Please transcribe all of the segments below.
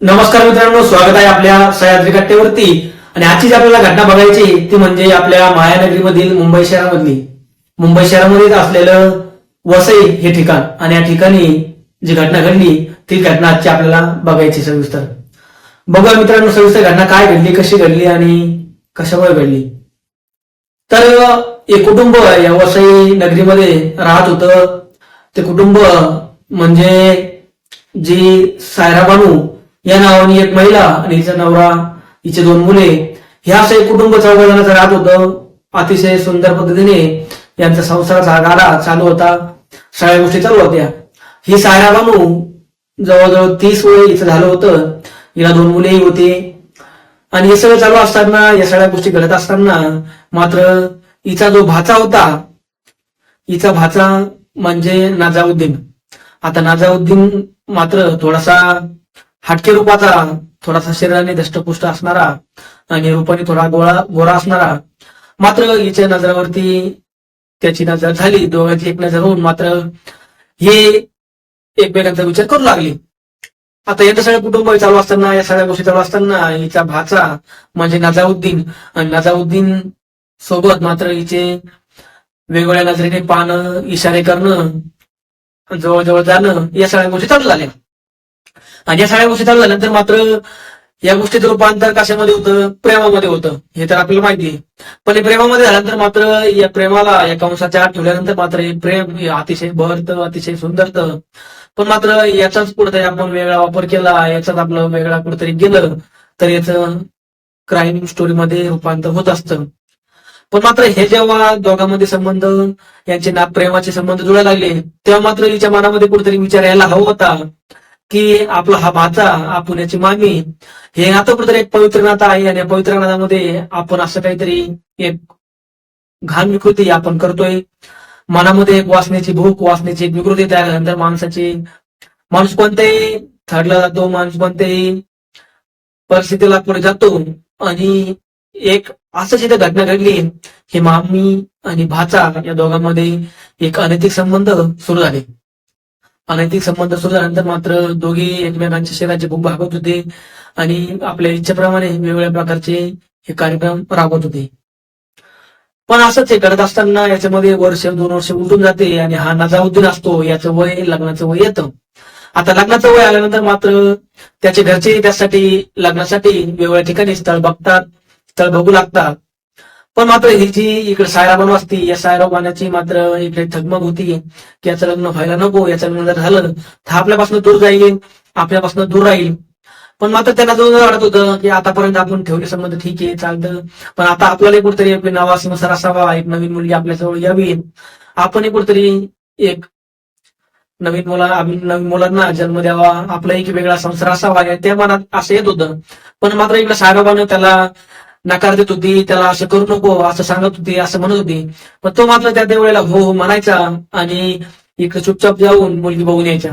नमस्कार मित्रांनो स्वागत आहे आपल्या सह्याद्री कट्ट्यावरती. आणि आजची जी आपल्याला घटना बघायची ती म्हणजे आपल्या मायानगरीमधील मुंबई शहरामधली. मुंबई शहरामध्येच असलेलं वसई हे ठिकाण. आणि या ठिकाणी जी घटना घडली ती घटना आजची आपल्याला बघायची सविस्तर. बघा मित्रांनो सविस्तर घटना काय घडली कशी घडली आणि कशामुळे घडली. तर एक कुटुंब या वसई नगरीमध्ये राहत होतं. ते कुटुंब म्हणजे जी सायरा बानू या नावाने एक महिला आणि हिचा नवरा हिचे दोन मुले हे असं एक कुटुंब चौघजणांचं राहत होतं. अतिशय सुंदर पद्धतीने यांचा संसाराचा गारा गाडा चालू होता. सगळ्या गोष्टी चालू होत्या. ही सायरा बानू जवळजवळ तीस वय हिचं झालं होतं. हिला दोन मुलेही होते. आणि हे सगळं चालू असताना या सगळ्या गोष्टी घडत असताना मात्र हिचा जो भाचा होता हिचा भाचा म्हणजे नाजाउद्दीन. आता नाजाउद्दीन मात्र थोडासा हटके रूपाचा थोडासा शरीराने दष्टपुष्ट असणारा आणि रूपाने थोडा गोळा गोरा असणारा. मात्र हिच्या नजरावरती त्याची नजर झाली. दोघांची एक नजर होऊन मात्र हे एकमेकांचा विचार करू लागली. आता यांचं सगळं कुटुंब चालू असताना या सगळ्या गोष्टी चालू असताना हिचा भाचा म्हणजे नजाउद्दीन आणि नजाउद्दीन सोबत मात्र हिचे वेगवेगळ्या नजरेने पाहणं इशारे करणं जवळजवळ जाणं या सगळ्या गोष्टी चालू झाल्या. आणि या सगळ्या गोष्टी चालू झाल्यानंतर मात्र या गोष्टीचं रूपांतर कशामध्ये होतं? प्रेमामध्ये होतं. हे तर आपल्याला माहिती आहे. पण हे प्रेमामध्ये झाल्यानंतर मात्र या प्रेमाला या कंसाच्या आत ठेवल्यानंतर मात्र हे प्रेम हे अतिशय बहरतं अतिशय सुंदरत. पण मात्र याचाच कुठेतरी आपण वेगळा वापर केला याचाच आपलं वेगळा कुठेतरी गेलं तर याचं क्राईम स्टोरीमध्ये रूपांतर होत असतं. पण मात्र हे जेव्हा दोघांमध्ये संबंध यांचे ना प्रेमाचे संबंध जुळायला लागले तेव्हा मात्र हिच्या मनामध्ये कुठेतरी विचार यायला हवा होता. की आपला हा भाचा हा पुण्याची मामी हे नातं कुठेतरी एक पवित्र नातं आहे आणि या पवित्र नातामध्ये आपण असं काहीतरी एक घाण विकृती आपण करतोय. मनामध्ये एक वासनेची भूक वासनेची एक विकृती तयार झाल्यानंतर माणसाची माणूस कोणत्याही थडला जातो माणूस कोणत्याही परिस्थितीला पुढे जातो आणि एक असं जिथे घटना घडली हे मामी आणि भाचा या दोघांमध्ये एक अनैतिक संबंध सुरू झाले. अनैतिक संबंध सुरू झाल्यानंतर मात्र दोघे एकमेकांच्या शरीराचे भूक भागवत होते आणि आपल्या इच्छेप्रमाणे वेगवेगळ्या प्रकारचे हे कार्यक्रम राबवत होते. पण असंच हे करत असताना याच्यामध्ये वर्ष दोन वर्ष उलटून जाते आणि हा नजाउद्दीन असतो याचं वय लग्नाचं वय येतं. आता लग्नाचं वय आल्यानंतर मात्र त्याचे घरचे त्यासाठी लग्नासाठी वेगवेगळ्या ठिकाणी स्थळ बघतात स्थळ बघू लागतात. पण मात्र ही जी इकडे सायरा असती या सायरा मात्र इकडे थगमग होती. की याचं लग्न व्हायला नको याचं लग्न जर झालं तर आपल्यापासून दूर जाईल आपल्यापासून दूर राहील. पण मात्र त्यांना जो वाटत होतं की आतापर्यंत आपण ठेवले संबंध ठीक आहे चालतं. पण आता आपल्याला कुठेतरी एक नावा संसार असावा एक नवीन मुलगी आपल्याजवळ यावी. आपण कुठेतरी एक नवीन मुला नवीन मुलांना जन्म द्यावा आपला एक वेगळा संसार असावा त्या मनात असं येत होतं. पण मात्र इकडे साहेबानं त्याला नकार देत होती त्याला असं करू नको असं सांगत होती असं म्हणत होती. पण तो मात्र त्या देवळेला हो हो म्हणायचा आणि इकडे चुपचाप जाऊन मुलगी बघून यायच्या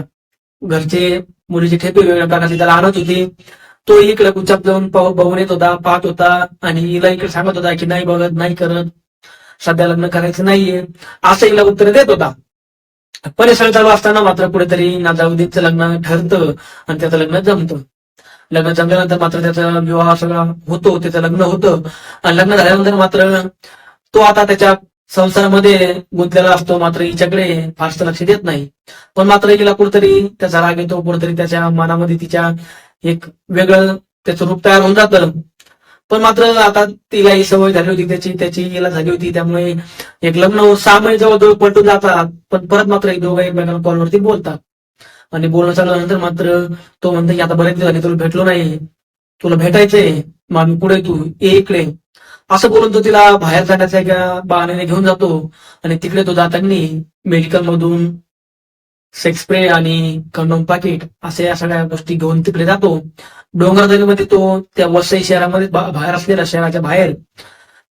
घरचे मुलीचे ठेपे वेगवेगळ्या प्रकारचे त्याला आणत होती. तो इकडे चुपचाप जाऊन बघून येत होता पाहत होता आणि हिला इकडे सांगत होता की नाही बघत नाही करत. सध्या लग्न करायचं नाहीये. असं हिला उत्तर देत होता. पण चालू असताना मात्र कुठेतरी नाजाउद्दीनचं लग्न ठरतं आणि त्याचं लग्न जमतं. लग्न झाल्यानंतर मात्र त्याचा विवाह सगळा होतो त्याचं लग्न होतं. आणि लग्न झाल्यानंतर मात्र तो आता त्याच्या संसारामध्ये गुंतलेला असतो मात्र हिच्याकडे फारसं लक्ष देत नाही. पण मात्र हिला कुठेतरी त्याचा राग येतो कुठेतरी त्याच्या मनामध्ये तिच्या एक वेगळं त्याचं रूप तयार होऊन जातं. पण मात्र आता तिला ही सवय झाली होती त्याची त्याची हिला झाली होती. त्यामुळे एक लग्न सहा महिने जवळजवळ पलटून जातात पण परत मात्र एक दोघं एकमेकांना कॉलवरती बोलतात. आणि बोलणं चालू झाल्यानंतर मात्र तो म्हणतो की आता बरेच दिवस झाले तुला भेटलो नाही. तुला भेटायचंय. मग आम्ही पुढे तू ये इकडे. असं बोलून तो तिला बाहेर जाण्याच्या एका बहाण्याने घेऊन जातो. आणि तिकडे तो जाताना मेडिकल मधून सेक्स स्प्रे आणि कंडोम पाकिट असे या सगळ्या गोष्टी घेऊन तिकडे जातो. डोंगरदरीमध्ये म्हणजे तो त्या वसई शहरामध्ये बाहेर असलेल्या शहराच्या बाहेर.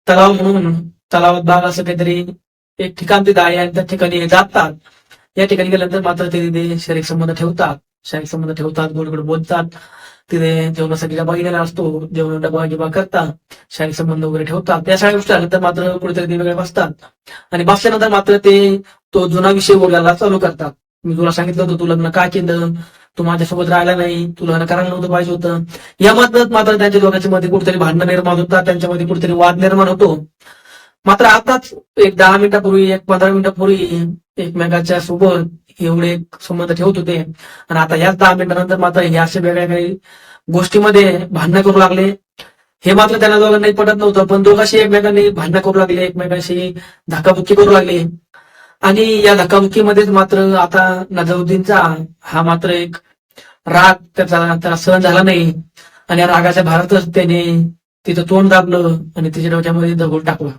तलाव म्हणून तलावात बाग असं काहीतरी एक ठिकाण तिथं आहे आणि त्या ठिकाणी जातात. या ठिकाणी गेल्यानंतर मात्र ते तिथे शारीरिक संबंध ठेवतात. शारीरिक संबंध ठेवतात गोडगोड बोलतात. तिथे जेवणासाठी डबा गेलेला असतो. जेवण डबा गिबा करतात. शारीरिक संबंध वगैरे ठेवतात. या सगळ्या गोष्टी झाल्यानंतर मात्र कुठेतरी ते वेगळे बसतात. आणि बसल्यानंतर मात्र ते तो जुना विषय बोलायला चालू करतात. मी तुला सांगितलं होतं तू लग्न का केलं? तू माझ्यासोबत राहिला नाही. तुला लग्न करायला नव्हतं पाहिजे होतं. या मधनं मात्र त्यांच्या दोघांच्या मध्ये कुठेतरी भांडणं निर्माण होतात. त्यांच्यामध्ये कुठेतरी वाद निर्माण होतो. मात्र आताच एक दहा मिनिटापूर्वी एक पंधरा मिनिटापूर्वी एकमेकाच्या सोबत एवढे संबंध ठेवत होते. आणि आता याच दहा मिनिटानंतर मात्र हे असे वेगळ्या काही गोष्टीमध्ये भांडणं करू लागले. हे मात्र त्यांना दोघांनाही पटत नव्हतं पण दोघांशी एकमेकांनी भांडणं करू लागले एकमेकांशी धक्काबुक्की करू लागले. आणि या धक्काबुक्कीमध्येच मात्र आता नजाउद्दीनचा हा मात्र एक राग त्याचा त्याला सहन झाला नाही. आणि या रागाच्या भारतच त्याने तिथं तोंड दाबलं आणि तिच्या डोक्यामध्ये दगड टाकला.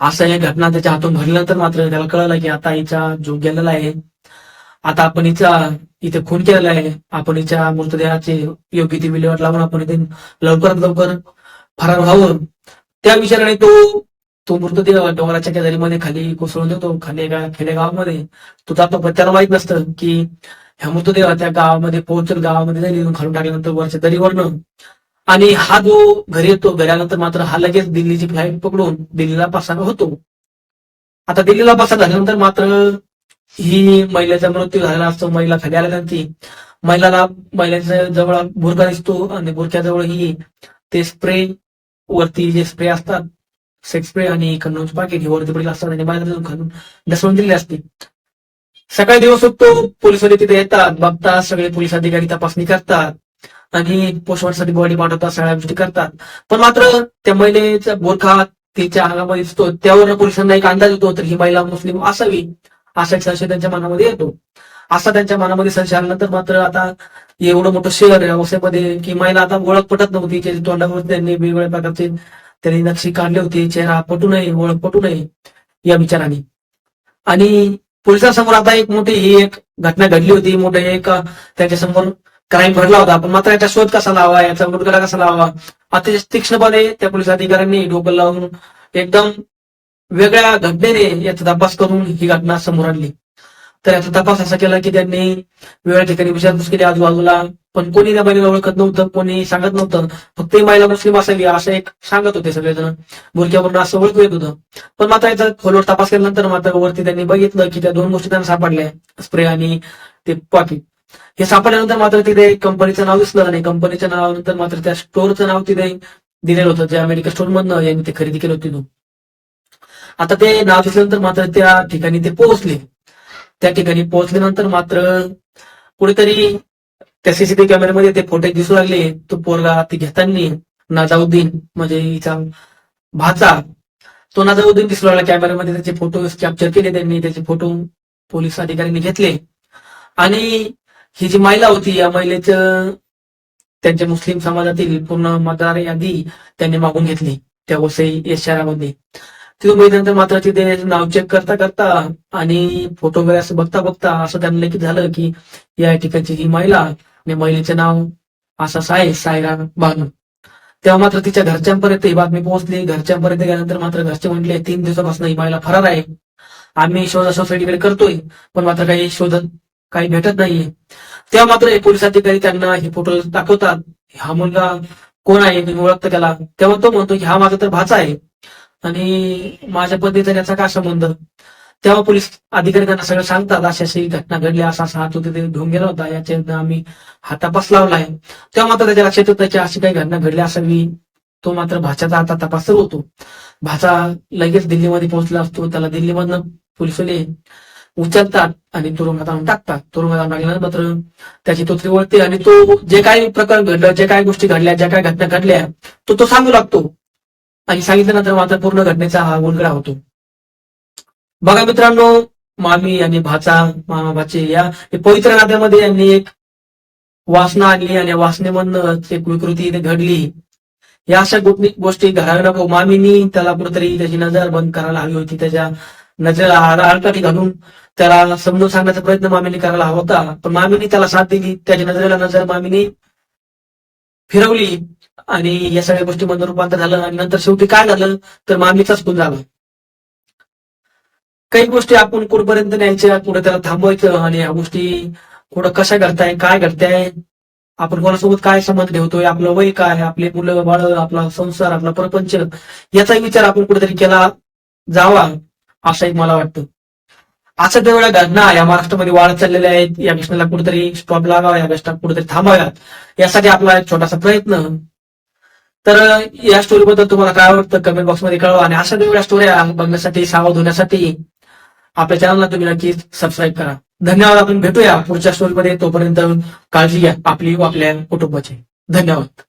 असं या घटना त्याच्या हातून घडल्यानंतर मात्र त्याला कळलं की आता हिचा जो गेलेला आहे. आता आपण हिचा इथे खून केलेला आहे. आपण हिच्या मृतदेहाचे योग्य ती विल्हेवाट लावून आपण इथे लवकरात लवकर फरार व्हावं. त्या विचाराने तो तो मृतदेह डोंगराच्या केदारीमध्ये खाली कोसळून देतो खाली एका खेडेगावामध्ये. तो जातो पण त्याला माहीत नसतं की ह्या मृतदेह त्या गावामध्ये पोहोचल गावामध्ये जाईल खालून टाकल्यानंतर वरच्या दरीवरनं आणि हा जो घरी येतो घरानंतर मात्र हा लगेच दिल्लीची फ्लाईट पकडून दिल्लीला पसार होतो. आता दिल्लीला पसार झाल्यानंतर मात्र ही महिलेचा मृत्यू झालेला असतो महिला खाली आल्यानंतर महिलाला महिलेच्या जवळ बुरखा दिसतो आणि बुरख्याजवळ ही ते स्प्रे वरती जे स्प्रे असतात सेक्स स्प्रे आणि कंडोमचे पाकिट ही वरती पडलेलं असतात आणि बाहेर खालून ढसळून दिलेली असते. सकाळी दिवस उठतो पोलिसवाले तिथे येतात बघतात सगळे पोलीस अधिकारी तपासणी करतात. आणि पोस्टमॉर्टमसाठी बॉडी पाठवतात सगळ्या गोष्टी करतात. पण मात्र त्या महिलेचा बोरखा तिच्या अंगामध्ये दिसतो त्यावर पुरुषांना एक अंदाज येतो तर ही महिला मुस्लिम असावी असा एक संशय त्यांच्या मनामध्ये येतो. असा त्यांच्या मनामध्ये संशय आल्यानंतर मात्र आता एवढं मोठं शहर व्यवसायामध्ये की महिला आता ओळख पटत नव्हती त्याच्या तोंडावर त्यांनी वेगवेगळ्या प्रकारचे त्यांनी नक्षी काढले होते चेहरा पटू नये ओळख पटू नये या विचाराने. आणि पोलिसांसमोर आता एक मोठी ही एक घटना घडली होती मोठं एक त्याच्यासमोर क्राईम घडला होता. पण मात्र याचा शोध कसा लावा याचा मुडगडा कसा लावा अतिशय तीक्ष्णपणे त्या पोलीस अधिकाऱ्यांनी डोकं लावून एकदम वेगळ्या घटनेने याचा तपास करून ही घटना समोर आणली. तर याचा तपास असा केला की त्यांनी वेगळ्या ठिकाणी विचारपूस केली आजूबाजूला. पण कोणी त्या महिलेला ओळखत नव्हतं कोणी सांगत नव्हतं. फक्त ही महिला मुस्लिम असावी असं एक सांगत होते सगळेजण. बोलक्यावरून असं ओळखू येत होतं. पण मात्र याचा खोलवर तपास केल्यानंतर मात्र वरती त्यांनी बघितलं की त्या दोन गोष्टी त्यांना सापडल्या. स्प्रे आणि ते पाकिट हे सापडल्यानंतर मात्र तिथे कंपनीचं नाव दिसलं आणि कंपनीच्या नावानंतर मात्र त्या स्टोअरचं नाव तिथे दिलेलं होतं ज्या मेडिकल स्टोअर मधनं यांनी ते खरेदी केलं होतं आता ते नाव दिसल्यानंतर मात्र त्या ठिकाणी ते पोहोचले. त्या ठिकाणी पोहोचल्यानंतर मात्र कुठेतरी त्या सीसीटीव्ही कॅमेऱ्यामध्ये ते फोटो दिसू लागले. तो पोरगा ते घेताना नाजाउद्दीन म्हणजे हिचा भाचा तो नाजाउद्दीन दिसू लागला कॅमेऱ्यामध्ये त्याचे फोटो कॅप्चर केले त्यांनी. त्याचे फोटो पोलीस अधिकाऱ्यांनी घेतले. आणि ही जी महिला होती या महिलेचं त्यांच्या मुस्लिम समाजातील पूर्ण मतदार यादी त्यांनी मागून घेतली त्या वसई या शहरामध्ये. तिथून बघितल्यानंतर मात्र तिथे नाव चेक करता करता आणि फोटो वगैरे असं बघता बघता असं त्यांना लेखित झालं की या ठिकाणची ही महिला आणि महिलेचे नाव असं आहे सायरा बानू. तेव्हा मात्र तिच्या घरच्यांपर्यंत ही बातमी पोहोचली. घरच्यांपर्यंत गेल्यानंतर मात्र घरचे म्हटले तीन दिवसापासून ही महिला फरार आहे. आम्ही शोध सोसायटीकडे करतोय पण मात्र काही शोधत काही भेटत नाहीये. तेव्हा मात्र हे पोलीस अधिकारी त्यांना हे फोटो दाखवतात. हा मुलगा कोण आहे तुम्ही ओळखता त्याला. तेव्हा तो म्हणतो की हा माझा तर भाचा आहे. आणि माझ्या पद्धतीचा याचा काय संबंध? तेव्हा पोलीस अधिकारी त्यांना सगळं सांगतात. अशी अशी घटना घडली. असा असा हात तिथे घेऊन गेला होता. याच्या आम्ही हा तपास लावला आहे. तेव्हा मात्र त्याच्या लक्षात येतं की अशी काही घटना घडली असावी. तो मात्र भाच्याचा आता तपास होतो. भाचा लगेच दिल्लीमध्ये पोहोचला असतो. त्याला दिल्लीमधनं पोलिसवाले उचलतात आणि तुरुंगात आणून टाकतात. तुरुंगात आणून टाकल्यानंतर मात्र त्याची तो त्रिवळते आणि तो जे काही प्रकार घडलं जे काही गोष्टी घडल्या ज्या काही घटना घडल्या तो तो सांगू लागतो. आणि सांगितल्यानंतर मात्र पूर्ण घटनेचा हा उलगडा होतो. बघा मित्रांनो मामी आणि भाचा मामा भाचे या पवित्र नात्यामध्ये यांनी एक वासना आणली आणि या एक विकृती घडली. या अशा गोष्टी गोष्टी घडायला नको. मामीनी त्याला कुठेतरी त्याची नजर बंद करायला हवी होती. त्याच्या नजर आडकाठी घालून त्याला समजून सांगण्याचा प्रयत्न मामीने करायला हवा होता. पण मामीने त्याला साथ दिली. त्याच्या नजरेला नजर मामीने फिरवली. आणि या सगळ्या गोष्टीमध्ये रूपांतर झालं. आणि नंतर शेवटी काय झालं? तर मामीचाच खून झाला. काही गोष्टी आपण कुठपर्यंत न्यायच्या कुठे त्याला थांबवायचं आणि या गोष्टी कुठं कशा घडताय काय घडताय आपण कोणासोबत काय संबंध ठेवतोय आपलं वय काय आपले मुलं बाळ आपला संसार आपला प्रपंच याचा विचार आपण कुठेतरी केला जावा. असं एक मला वाटतं. असं ज्या वेळा घटना या महाराष्ट्रामध्ये वाढत चाललेल्या आहेत. या घटनेला कुठेतरी स्टॉप लागावा या घटना कुठेतरी थांबाव्यात. यासाठी आपला एक छोटासा प्रयत्न. तर या स्टोरी बद्दल तुम्हाला काय वाटतं? कमेंट बॉक्समध्ये कळवा आणि अशा वेगळ्या स्टोऱ्या बघण्यासाठी सावध होण्यासाठी आपल्या चॅनलला तुम्ही नक्की सबस्क्राईब करा. धन्यवाद आपण भेटूया पुढच्या स्टोरीमध्ये तोपर्यंत काळजी घ्या आपली व आपल्या कुटुंबाची. धन्यवाद.